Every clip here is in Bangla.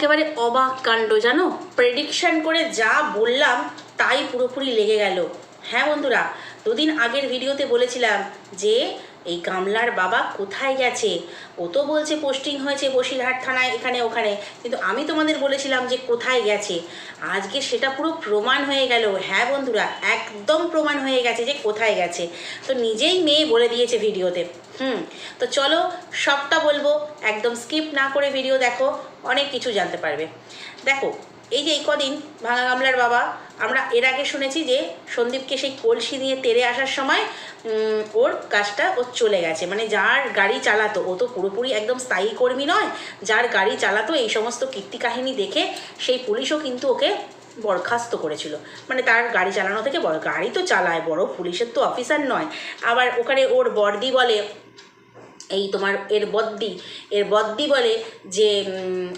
একেবারে অবাক কাণ্ড, জানো? প্রেডিকশন করে যা বললাম, তাই পুরোপুরি লেগে গেল। হ্যাঁ বন্ধুরা, দুদিন আগের ভিডিওতে বলেছিলাম যে এই গামলার বাবা কোথায় গেছে? ও তো বলছে পোস্টিং হয়েছে বসিরহাট থানায় এখানে ওখানে। কিন্তু আমি তোমাদের বলেছিলাম যে কোথায় গেছে। আজকে সেটা পুরো প্রমাণ হয়ে গেল। হ্যাঁ বন্ধুরা, একদম প্রমাণ হয়ে গেছে যে কোথায় গেছে। তো নিজেই মেয়ে বলে দিয়েছে ভিডিওতে। হুম, তো চলো সবটা বলব। একদম স্কিপ না করে ভিডিও দেখো, অনেক কিছু জানতে পারবে। দেখো এই যে এই কদিন ভাঙা গামলার বাবা, আমরা এর আগে শুনেছি যে সন্দীপকে সেই কলসি নিয়ে তেরে আসার সময় ওর কাজটা ও চলে গেছে। মানে যার গাড়ি চালাতো, ও তো পুরোপুরি একদম স্থায়ী কর্মী নয়, যার গাড়ি চালাতো এই সমস্ত কীর্তি কাহিনী দেখে সেই পুলিশও কিন্তু ওকে বরখাস্ত করেছিল। মানে তার গাড়ি চালানো থেকে বড়, গাড়ি তো চালায়, বড় পুলিশের তো অফিসার নয়। আবার ওখানে ওর বর্দি বলে এই তোমার এর বদ্দি এর বদ্দি বলে যে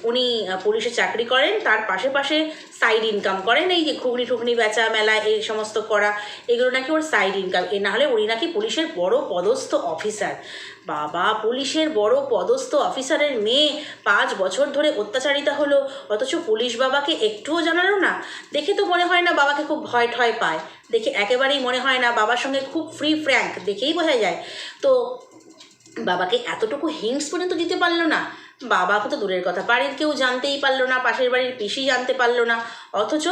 উনি পুলিশে চাকরি করেন, তার পাশে পাশে সাইড ইনকাম করেন, এই যে ঘুগনি টুগনি বেচা মেলা, এই সমস্ত করা, এগুলো নাকি ওর সাইড ইনকাম এ না হলে উনি নাকি পুলিশের বড় পদস্থ অফিসার বাবা, পুলিশের বড় পদস্থ অফিসারের মেয়ে পাঁচ বছর ধরে অত্যাচারিতা হলো, অথচ পুলিশ বাবাকে একটুও জানালো না। দেখে তো মনে হয় না বাবাকে খুব ভয় ঠয় পায়। দেখে একেবারেই মনে হয় না বাবার সঙ্গে খুব ফ্রি ফ্র্যাঙ্ক দেখেই বোঝা যায়। তো বাবাকে এতটুকু হিংস পর্যন্ত দিতে পারল না। বাবাকে তো দূরের কথা, বাড়ির কেউ জানতেই পারল না, পাশের বাড়ির পিসি জানতে পারল না। অথচ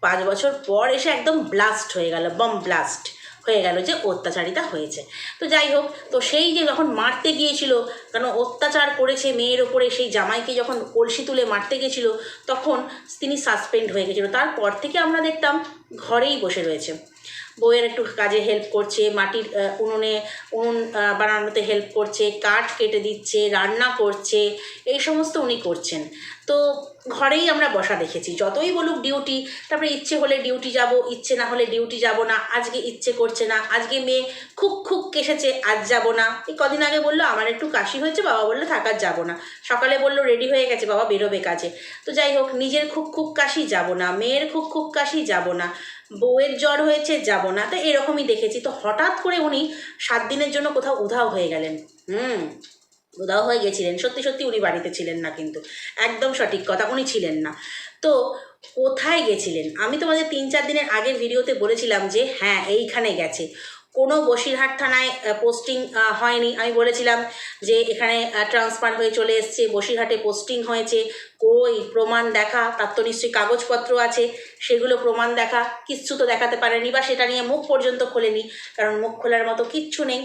পাঁচ বছর পর এসে একদম ব্লাস্ট হয়ে গেল বম ব্লাস্ট হয়ে গেল যে অত্যাচারিতা হয়েছে। তো যাই হোক, তো সেই যে যখন মারতে গিয়েছিল কারণ অত্যাচার করেছে মেয়ের ওপরে, সেই জামাইকে যখন কলসি তুলে মারতে গেছিল, তখন তিনি সাসপেন্ড হয়ে গেছিল। তারপর থেকে আমরা দেখতাম, ঘরেই বসে রয়েছে। বউয়ের একটু কাজে হেল্প করছে, মাটির উনুনে, উনুন বানানোতে হেল্প করছে, কাঠ কেটে দিচ্ছে, রান্না করছে, এই সমস্ত উনি করছেন। তো ঘরেই আমরা বসা দেখেছি। যতই বলুক ডিউটি তারপরে ইচ্ছে হলে ডিউটি যাব, ইচ্ছে না হলে ডিউটি যাব না, আজকে ইচ্ছে করছে না, আজকে মেয়ে খুব খুব কেসেছে, আজ যাব না। এই কদিন আগে বলল, আমার একটু কাশি হয়েছে, বাবা বলল থাকার যাব না। সকালে বলল রেডি হয়ে গেছে, বাবা, বেরোবে কাজে। তো যাই হোক, নিজের খুব খুব কাশি যাব না, মেয়ের খুব খুব কাশি যাব না, বউয়ের জ্বর হয়েছে, যাব না। তো এরকমই দেখেছি। তো হঠাৎ করে উনি সাত দিনের জন্য কোথাও উধাও হয়ে গেলেন। হুম। উধাও হয়ে গেছিলেন। সত্যি সত্যি উনি বাড়িতে ছিলেন না কিন্তু। একদম সঠিক কথা, উনি ছিলেন না। তো কোথায় গেছিলেন? আমি তোমাদের তিন চার দিনের আগের ভিডিওতে বলেছিলাম যে হ্যাঁ এইখানে গেছে। কোনো বসিরহাট থানায় পোস্টিং হয়নি। আমি বলেছিলাম যে, এখানে ট্রান্সফার হয়ে চলে এসছে, বসিরহাটে পোস্টিং হয়েছে। কই, প্রমাণ দেখা, তার তো নিশ্চয়ই কাগজপত্র আছে। সেগুলো প্রমাণ দেখা, কিচ্ছু তো দেখাতে পারেনি বা সেটা নিয়ে মুখ পর্যন্ত খোলেনি। কারণ মুখ খোলার মতো কিচ্ছু নেই।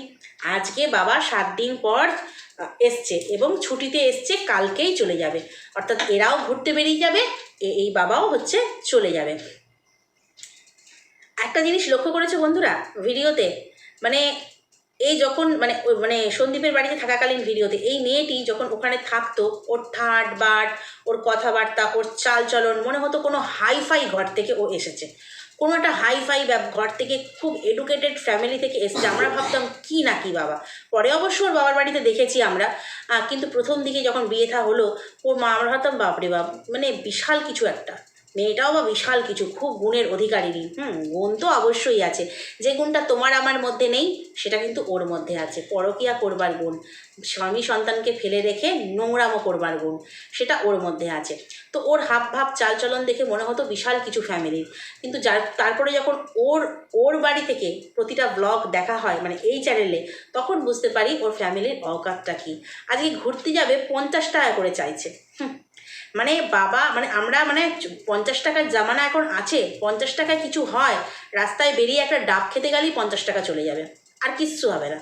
আজকে বাবা সাত দিন পর এসছে এবং ছুটিতে এসছে, কালকেই চলে যাবে। অর্থাৎ এরাও ঘুরতে বেরিয়ে যাবে এই বাবাও হচ্ছে চলে যাবে। একটা জিনিস লক্ষ্য করেছ বন্ধুরা ভিডিওতে? মানে এই যখন মানে মানে সন্দীপের বাড়িতে থাকাকালীন ভিডিওতে, এই মেয়েটি যখন ওখানে থাকতো, ওর ঠাট বাট, ওর কথাবার্তা, ওর চালচলন, মনে হতো কোনো হাইফাই ঘর থেকে ও এসেছে। কোনো একটা হাই ফাই ঘর থেকে খুব এডুকেটেড ফ্যামিলি থেকে এসছে। আমরা ভাবতাম, কি না কি বাবা? পরে অবশ্য ওর বাবার বাড়িতে দেখেছি আমরা। কিন্তু প্রথম দিকে যখন বিয়ে থা হলো, ওর মা, আমরা ভাবতাম, বাপরে বাপ মানে বিশাল কিছু একটা। মেয়েটাও বা বিশাল কিছু খুব গুণের অধিকারিণী। হুম গুণ তো অবশ্যই আছে। যে গুণটা তোমার আমার মধ্যে নেই সেটা কিন্তু ওর মধ্যে আছে। পরকিয়া করবার গুণ স্বামী সন্তানকে ফেলে রেখে নোংরামো করবার গুণ সেটা ওর মধ্যে আছে। তো ওর হাব ভাব চালচলন দেখে মনে হতো বিশাল কিছু ফ্যামিলির কিন্তু যার তারপরে যখন ওর ওর বাড়ি থেকে প্রতিটা ব্লগ দেখা হয় মানে এই চ্যানেলে তখন বুঝতে পারি ওর ফ্যামিলির অকাতটা কী। আজকে ঘুরতে যাবে পঞ্চাশ টাকা করে চাইছে। হুম, মানে বাবা মানে আমরা মানে পঞ্চাশ টাকার জামানা এখন আছে, পঞ্চাশ টাকায় কিছু হয়, রাস্তায় বেরিয়ে একটা ডাব খেতে গেলেই পঞ্চাশ টাকা চলে যাবে। আর কিচ্ছু হবে না।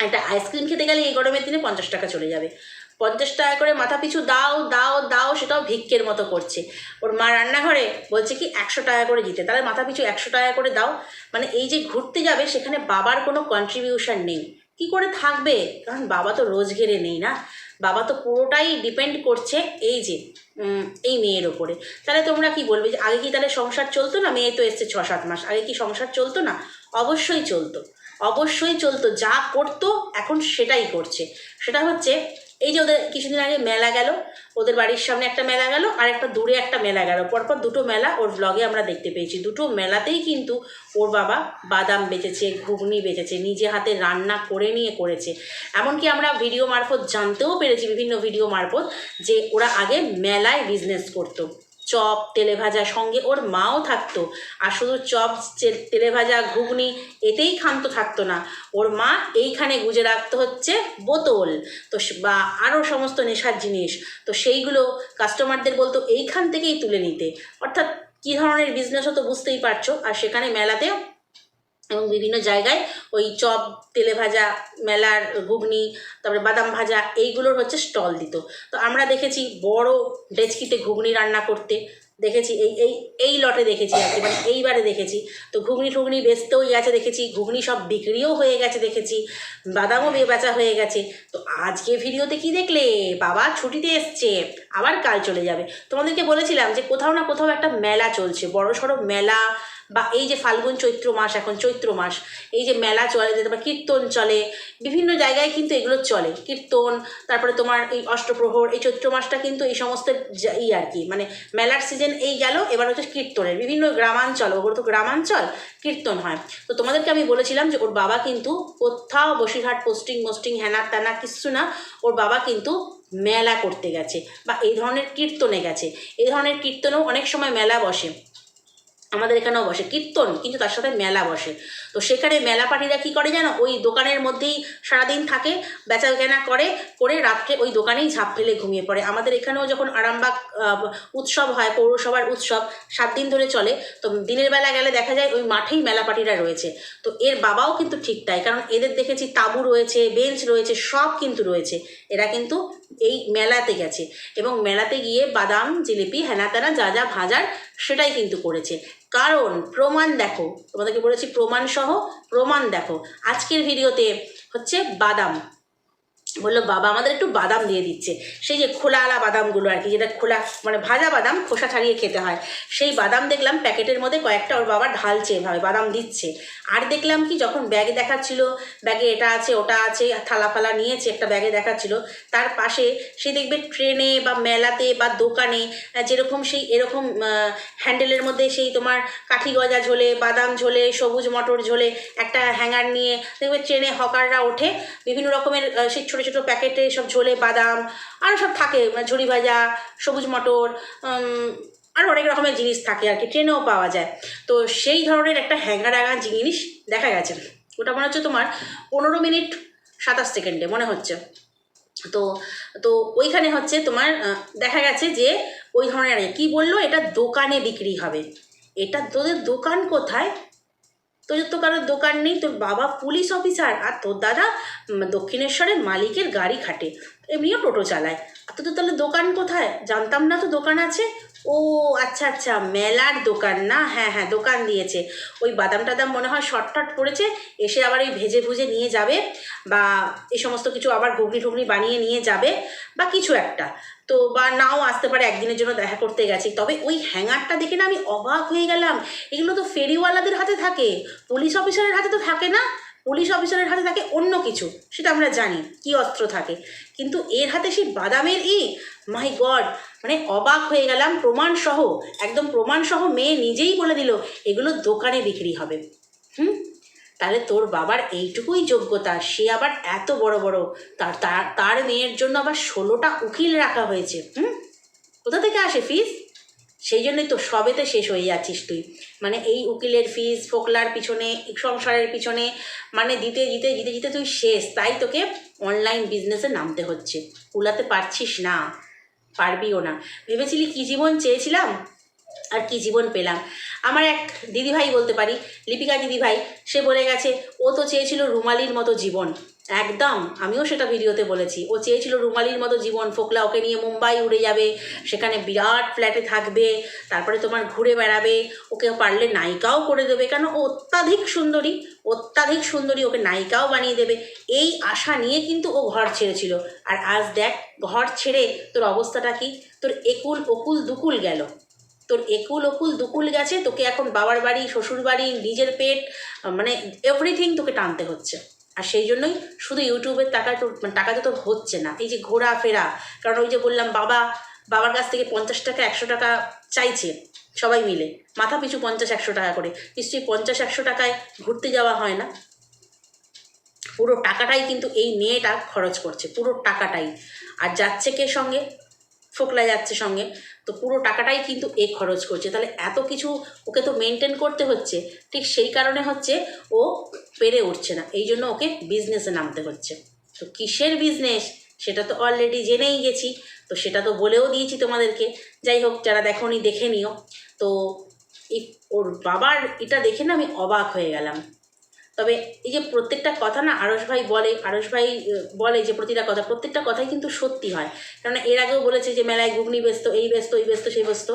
একটা আইসক্রিম খেতে গেলে এই গরমের দিনে পঞ্চাশ টাকা চলে যাবে। পঞ্চাশ টাকা করে মাথা পিছু দাও দাও দাও, সেটাও ভিক্ষের মতো করছে। ওর মা রান্নাঘরে বলছে কি, একশো টাকা করে দিতে। তাহলে মাথা পিছু একশো টাকা করে দাও। মানে এই যে ঘুরতে যাবে, সেখানে বাবার কোনো কন্ট্রিবিউশন নেই। কি করে থাকবে? কারণ বাবা তো রোজগেরে নেই না। বাবা তো পুরোটাই ডিপেন্ড করছে এই যে এই মেয়ের ওপরে। তাহলে তোমরা কি বলবে যে, আগে কি তাহলে সংসার চলতো না? মেয়ে তো এসছে ছ সাত মাস। আগে কি সংসার চলতো না? অবশ্যই চলতো। অবশ্যই চলতো। যা করতো, এখন সেটাই করছে। সেটা হচ্ছে এই যে ওদের কিছুদিন আগে মেলা গেল, ওদের বাড়ির সামনে একটা মেলা গেল আর একটা দূরে একটা মেলা গেল। পরপর দুটো মেলা ওর ব্লগে আমরা দেখতে পেয়েছি। দুটো মেলাতেই কিন্তু ওর বাবা বাদাম বেচেছে, ঘুগনি বেচেছে, নিজে হাতে রান্না করে নিয়ে করেছে। এমনকি আমরা ভিডিও মারফত জানতেও পেরেছি, বিভিন্ন ভিডিও মারফত, যে ওরা আগে মেলায় বিজনেস করতো। চপ তেলে ভাজা সঙ্গে ওর মাও থাকতো। আর শুধু চপ তেলে ভাজা ঘুগনি এতেই ক্ষান্ত থাকতো না। ওর মা এইখানে গুজে রাখতে হচ্ছে বোতল। তো বা আরও সমস্ত নেশার জিনিস। তো সেইগুলো কাস্টমারদের বলতো এইখান থেকেই তুলে নিতে। অর্থাৎ কী ধরনের বিজনেস হতো বুঝতেই পারছ। আর সেখানে মেলাতে এবং বিভিন্ন জায়গায় ওই চপ, তেলে ভাজা, মেলার ঘুগনি, তারপরে বাদাম ভাজা এইগুলোর হচ্ছে স্টল দিত। তো আমরা দেখেছি বড় ডেচকিতে ঘুগনি রান্না করতে। দেখেছি, এই এই এই লটে দেখেছি আর কি মানে এইবারে দেখেছি। তো ঘুগনি টুগনি বেচতেও গেছে দেখেছি, ঘুগনি সব বিক্রিও হয়ে গেছে দেখেছি, বাদামও বে বেচা হয়ে গেছে। তো আজকে ভিডিওতে কি দেখলে? বাবা ছুটিতে এসছে, আবার কাল চলে যাবে। তোমাদেরকে বলেছিলাম যে কোথাও না কোথাও একটা মেলা চলছে বড় সড়ো মেলা বা এই যে ফাল্গুন চৈত্র মাস, এখন চৈত্র মাস, এই যে মেলা চলে তারপর কীর্তন চলে, বিভিন্ন জায়গায় কিন্তু এগুলো চলে। কীর্তন, তারপরে তোমার এই অষ্টপ্রহর, এই চৈত্র মাসটা কিন্তু এই সমস্ত ই আর কি মানে মেলার সিজন এই গেল, এবার হচ্ছে কীর্তনের। বিভিন্ন গ্রামাঞ্চল, ওগুলো তো গ্রামাঞ্চল, কীর্তন হয়। তো তোমাদেরকে আমি বলেছিলাম যে ওর বাবা কিন্তু কোথাও বসিরহাট পোস্টিং মোস্টিং হ্যানা ত্যানা কিচ্ছু না, ওর বাবা কিন্তু মেলা করতে গেছে বা এই ধরনের কীর্তনে গেছে। এই ধরনের কীর্তনেও অনেক সময় মেলা বসে। আমাদের এখানেও বসে, কীর্তন, কিন্তু তার সাথে মেলা বসে। তো সেখানে মেলা পার্টিরা কী করে জানো? ওই দোকানের মধ্যেই সারাদিন থাকে বেচা কেনা করে করে রাত্রে ওই দোকানেই ঝাঁপ ফেলে ঘুমিয়ে পড়ে। আমাদের এখানেও যখন আরামবাগ উৎসব হয়, পৌরসভার উৎসব, সাত দিন ধরে চলে, তো দিনের বেলা গেলে দেখা যায় ওই মাঠেই মেলা পার্টিরা রয়েছে। তো এর বাবাও কিন্তু ঠিক তাই, কারণ এদের দেখেছি তাঁবু রয়েছে, বেঞ্চ রয়েছে, সব কিন্তু রয়েছে। এরা কিন্তু এই মেলাতে গেছে। এবং মেলাতে গিয়ে বাদাম, জিলিপি, হেনাতেনা যা যা ভাজার সেটাই কিন্তু করেছে। কারণ প্রমাণ দেখো, তোমাদেরকে বলেছি প্রমাণ সহ প্রমাণ দেখো। আজকের ভিডিওতে হচ্ছে বাদাম। বলল, বাবা, আমাদের একটু বাদাম দিয়ে দিচ্ছে। সেই যে খোলা আলা বাদামগুলো আর কি, যেটা খোলা মানে ভাজা বাদাম, খোসা ছাড়িয়ে খেতে হয়। সেই বাদাম দেখলাম প্যাকেটের মধ্যে কয়েকটা ওর বাবা ঢালছে এভাবে, বাদাম দিচ্ছে। আর দেখলাম কি, যখন ব্যাগে দেখাচ্ছিল, ব্যাগে এটা আছে, ওটা আছে থালা ফালা নিয়েছে, একটা ব্যাগে দেখাচ্ছিল, তার পাশে সে দেখবে ট্রেনে বা মেলাতে বা দোকানে যেরকম সেই, এরকম হ্যান্ডেলের মধ্যে সেই তোমার কাঠি গজা ঝোলে, বাদাম ঝোলে, সবুজ মটর ঝোলে একটা হ্যাঙ্গার নিয়ে দেখবে ট্রেনে হকাররা ওঠে। বিভিন্ন রকমের সেই ছোটো ছোটো প্যাকেটে সব ঝোলে বাদাম আরও সব থাকে মানে ঝুড়ি ভাজা, সবুজ মটর আরও অনেক রকমের জিনিস থাকে আর কি, ট্রেনেও পাওয়া যায়। তো সেই ধরনের একটা হ্যাঙ্গার হ্যাঙ্গার জিনিস দেখা গেছে। ওটা মনে হচ্ছে তোমার পনেরো মিনিট সাতাশ সেকেন্ডে, মনে হচ্ছে। তো তো ওইখানে হচ্ছে তোমার দেখা গেছে যে ওই ধরনের আর কি বলল? এটা দোকানে বিক্রি হবে। এটা তোদের দোকান কোথায়? তোদের তো কারোর দোকান নেই, তোর বাবা পুলিশ অফিসার, আর তোর দাদা দক্ষিণেশ্বরে মালিকের গাড়ি খাটে, এমনিও টোটো চালায়। আর তোদের তাহলে দোকান কোথায়? জানতাম না তো দোকান আছে। ও আচ্ছা আচ্ছা মেলার দোকান না? হ্যাঁ হ্যাঁ দোকান দিয়েছে। ওই বাদাম টাদাম মনে হয় শর্টকাট পড়েছে, এসে আবার এই ভেজে ভুজে নিয়ে যাবে বা এই সমস্ত কিছু আবার ঘুগনি টুগনি বানিয়ে নিয়ে যাবে বা কিছু একটা। তো বা নাও আসতে পারে, একদিনের জন্য দেখা করতে গেছি। তবে ওই হ্যাঙ্গারটা দেখে না আমি অবাক হয়ে গেলাম। এগুলো তো ফেরিওয়ালাদের হাতে থাকে, পুলিশ অফিসারের হাতে তো থাকে না। পুলিশ অফিসারের হাতে থাকে অন্য কিছু, সেটা আমরা জানি, কি অস্ত্র থাকে। কিন্তু এর হাতে সেই বাদামের ই মাই গড মানে অবাক হয়ে গেলাম প্রমাণ সহ একদম প্রমাণ সহ মেয়ে নিজেই বলে দিল, এগুলো দোকানে বিক্রি হবে। হুম? তাহলে তোর বাবার এইটুকুই যোগ্যতা, সে আবার এত বড় বড়, তার তার মেয়ের জন্য আবার ষোলোটা উকিল রাখা হয়েছে, হুম? কোথা থেকে আসে ফিস সেই জন্যই তো সবেতে শেষ হয়ে যাচ্ছিস তুই। মানে এই উকিলের ফিস ফোকলার পিছনে, সংসারের পিছনে মানে দিতে দিতে দিতে দিতে তুই শেষ। তাই তোকে অনলাইন বিজনেসে নামতে হচ্ছে। কুলাতে পারছিস না। পারবিও না। ভেবেছিলি কী জীবন চেয়েছিলাম? আর কি জীবন পেলাম? আমার এক দিদিভাই বলতে পারি, লিপিকা দিদিভাই, সে বলে গেছে, ও তো চেয়েছিল রুমালির মতো জীবন। একদম, আমিও সেটা ভিডিওতে বলেছি। ও চেয়েছিল রুমালির মতো জীবন, ফোকলা ওকে নিয়ে মুম্বাই উড়ে যাবে, সেখানে বিরাট ফ্ল্যাটে থাকবে, তারপরে তোমার ঘুরে বেড়াবে, ওকে পারলে নায়িকাও করে দেবে, কেন ও অত্যাধিক সুন্দরী অত্যাধিক সুন্দরী ওকে নায়িকাও বানিয়ে দেবে, এই আশা নিয়ে কিন্তু ও ঘর ছেড়েছিল। আর আজ দেখ, ঘর ছেড়ে তোর অবস্থাটা কি? তোর একুল অকুল দুকুল গেল। তোর একুল অকুল দুকুল গেছে, তোকে এখন বাবার বাড়ি শ্বশুর বাড়ি নিজের পেট মানে এভরিথিং তোকে টানতে হচ্ছে। আর সেই জন্যই শুধু ইউটিউবের টাকা তো মানে টাকাতে তো হচ্ছে না। এই যে ঘোরাফেরা, কারণ ওই যে বললাম বাবা, বাবার কাছ থেকে পঞ্চাশ টাকা, একশো টাকা চাইছে সবাই মিলে। মাথা পিছু পঞ্চাশ, একশো টাকা করে। নিশ্চয়ই পঞ্চাশ, একশো টাকায় ঘুরতে যাওয়া হয় না। পুরো টাকাটাই কিন্তু এই মেয়েটা খরচ করছে, পুরো টাকাটাই। আর যাচ্ছে কে সঙ্গে? ফোকলা যাচ্ছে সঙ্গে, তো পুরো টাকাটাই কিন্তু এ খরচ করছে। তাহলে এত কিছু ওকে তো মেনটেন করতে হচ্ছে, ঠিক সেই কারণে হচ্ছে ও পেরে উঠছে না। এই জন্য ওকে বিজনেসে নামতে হচ্ছে। তো কিসের বিজনেস সেটা তো অলরেডি জেনেই গেছি। তো সেটা তো বলেও দিয়েছি তোমাদেরকে। যাই হোক, যারা দেখোনি দেখে নিও। তো ওর বাবার এটা দেখে না আমি অবাক হয়ে গেলাম। তবে এই যে প্রত্যেকটা কথা না আরস ভাই বলে আরস ভাই বলে যে প্রতিটা কথা, প্রত্যেকটা কথাই কিন্তু সত্যি হয়। কেননা এর আগেও বলেছে যে মেলায় ঘুগনি ব্যস্ত এই ব্যস্ত এই ব্যস্ত সেই ব্যস্ত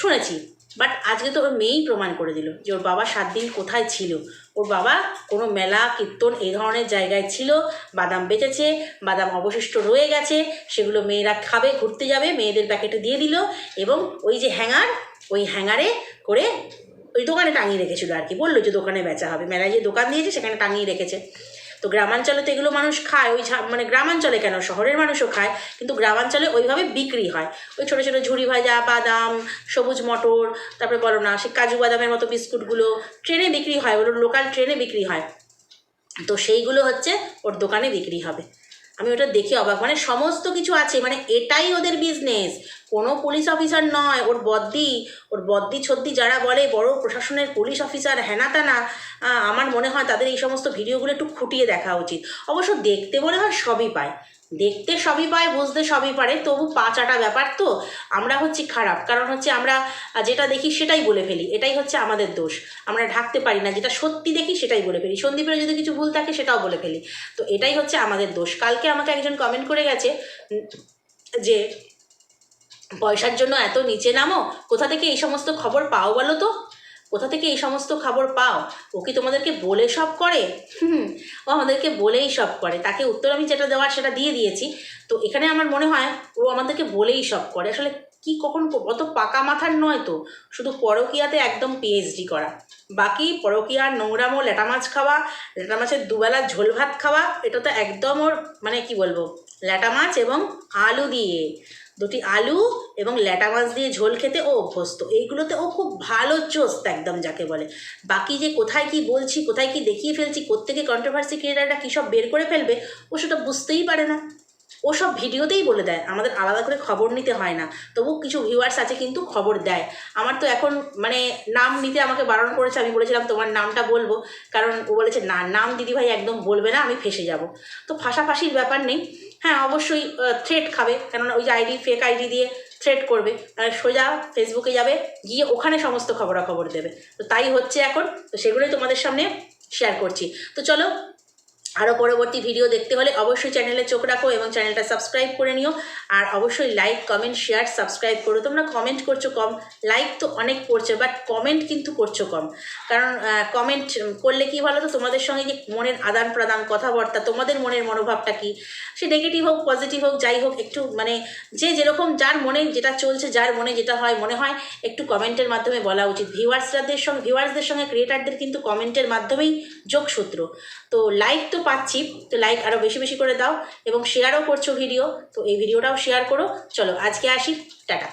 শুনেছি। বাট আজকে তো ওর মেয়েই প্রমাণ করে দিল যে ওর বাবা সাত দিন কোথায় ছিল। ওর বাবা কোনো মেলা, কীর্তন এই ধরনের জায়গায় ছিল, বাদাম বেচেছে, বাদাম অবশিষ্ট রয়ে গেছে, সেগুলো মেয়েরা খাবে, ঘুরতে যাবে, মেয়েদের প্যাকেটে দিয়ে দিল এবং ওই যে হ্যাঙ্গার, ওই হ্যাঙ্গারে করে ওই দোকানে টাঙিয়ে রেখেছিল আর কি। বলল যে দোকানে বেচা হবে। মেলায় যে দোকান দিয়েছে, সেখানে টাঙিয়ে রেখেছে। তো গ্রামাঞ্চলে তো এগুলো মানুষ খায়। ওই মানে গ্রামাঞ্চলে কেন? শহরের মানুষও খায়। কিন্তু গ্রামাঞ্চলে ওইভাবে বিক্রি হয়। ওই ছোটো ছোটো ঝুড়ি ভাজা, বাদাম, সবুজ মটর, তারপরে বলো না, সে কাজু বাদামের মতো বিস্কুটগুলো ট্রেনে বিক্রি হয়। ওগুলো লোকাল ট্রেনে বিক্রি হয়। তো সেইগুলো হচ্ছে ওর দোকানে বিক্রি হবে। আমি ওটা দেখে অবাক। মানে সমস্ত কিছু আছে। মানে এটাই ওদের বিজনেস কোনো পুলিশ অফিসার নয়, ওর বদ্দি ওর বদ্দি ছদ্দি যারা বলে, বড় প্রশাসনের পুলিশ অফিসার হেনা তেনা আমার মনে হয় তাদের এই সমস্ত ভিডিওগুলো একটু খুঁটিয়ে দেখা উচিত। অবশ্য দেখতে মনে হয় সবই পায়। দেখতে সবই পায়, বুঝতে সবই পারে, তবু পাঁচাটা ব্যাপার তো, আমরা হচ্ছি খারাপ। কারণ হচ্ছে আমরা যেটা দেখি সেটাই বলে ফেলি, এটাই হচ্ছে আমাদের দোষ। আমরা ঢাকতে পারি না, যেটা সত্যি দেখি সেটাই বলে ফেলি। সন্দীপের যদি কিছু ভুল থাকে সেটাও বলে ফেলি। তো এটাই হচ্ছে আমাদের দোষ। কালকে আমাকে একজন কমেন্ট করে গেছে যে পয়সার জন্য এত নিচে নামো? কোথা থেকে এই সমস্ত খবর পাও বলো তো? কোথা থেকে এই সমস্ত খবর পাও? ও কি তোমাদেরকে বলে সব করে? হুম, ও আমাদেরকে বলেই সব করে। তাকে উত্তর আমি যেটা দেওয়ার সেটা দিয়ে দিয়েছি। তো এখানে আমার মনে হয় ও আমাদেরকে বলেই সব করে। আসলে কি কখন অত পাকা মাথার নয় তো। শুধু পরকিয়াতে একদম পিএইচডি করা। বাকি পরকিয়ার নোংরামো ল্যাটা মাছ খাওয়া, ল্যাটা মাছের দুবেলা ঝোল ভাত খাওয়া, এটা তো একদম ওর মানে কি বলব? ল্যাটা মাছ এবং আলু দিয়ে। দুটি আলু এবং ল্যাটা মাছ দিয়ে ঝোল খেতে ও অভ্যস্ত। এইগুলোতে ও খুব ভালো চোস্ত একদম যাকে বলে। বাকি যে কোথায় কি বলছি, কোথায় কি দেখিয়ে ফেলছি, কোত্থেকে কন্ট্রোভার্সি ক্রিয়েটাররা কী সব বের করে ফেলবে, ও সেটা বুঝতেই পারে না। ও সব ভিডিওতেই বলে দেয়, আমাদের আলাদা করে খবর নিতে হয় না। তবু কিছু ভিউয়ার্স আছে কিন্তু খবর দেয়। আমার তো এখন মানে নাম নিতে আমাকে বারণ করেছে, আমি বলেছিলাম তোমার নামটা বলব। কারণ ও বলেছে, না, নাম দিদিভাই একদম বলবে না, আমি ফেসে যাব। তো ফাঁসাফাঁসির ব্যাপার নেই। হ্যাঁ অবশ্যই থ্রেট খাবে। কেননা ওই যে আইডি ফেক আইডি দিয়ে থ্রেট করবে। আর সোজা ফেসবুকে যাবে, গিয়ে ওখানে সমস্ত খবরাখবর দেবে। তো তাই হচ্ছে এখন। তো সেগুলোই তোমাদের সামনে শেয়ার করছি। তো চলো আরও পরবর্তী ভিডিও দেখতে হলে অবশ্যই চ্যানেলে চোখ রাখো এবং চ্যানেলটা সাবস্ক্রাইব করে নিও। আর অবশ্যই লাইক কমেন্ট শেয়ার সাবস্ক্রাইব করো। তোমরা কমেন্ট করছ কম লাইক তো অনেক করছে বাট কমেন্ট কিন্তু করছ কম। কারণ কমেন্ট করলে কি ভালো তো তোমাদের সঙ্গে যে মনের আদান প্রদান, কথাবার্তা, তোমাদের মনের মনোভাবটা কি? সে নেগেটিভ হোক পজিটিভ হোক, যাই হোক, একটু মানে যে যেরকম যার মনে যেটা চলছে, যার মনে যেটা হয়, মনে হয়, একটু কমেন্টের মাধ্যমে বলা উচিত। ভিউয়ার্সদের সঙ্গে ভিউয়ার্সদের সঙ্গে ক্রিয়েটারদের কিন্তু কমেন্টের মাধ্যমেই যোগসূত্র। তো লাইক তো পাচ্ছি, তো লাইক আরও বেশি বেশি করে দাও এবং শেয়ারও করছ ভিডিও তো এই ভিডিওটাও শেয়ার করো। চলো, আজকে আসি, টাটা।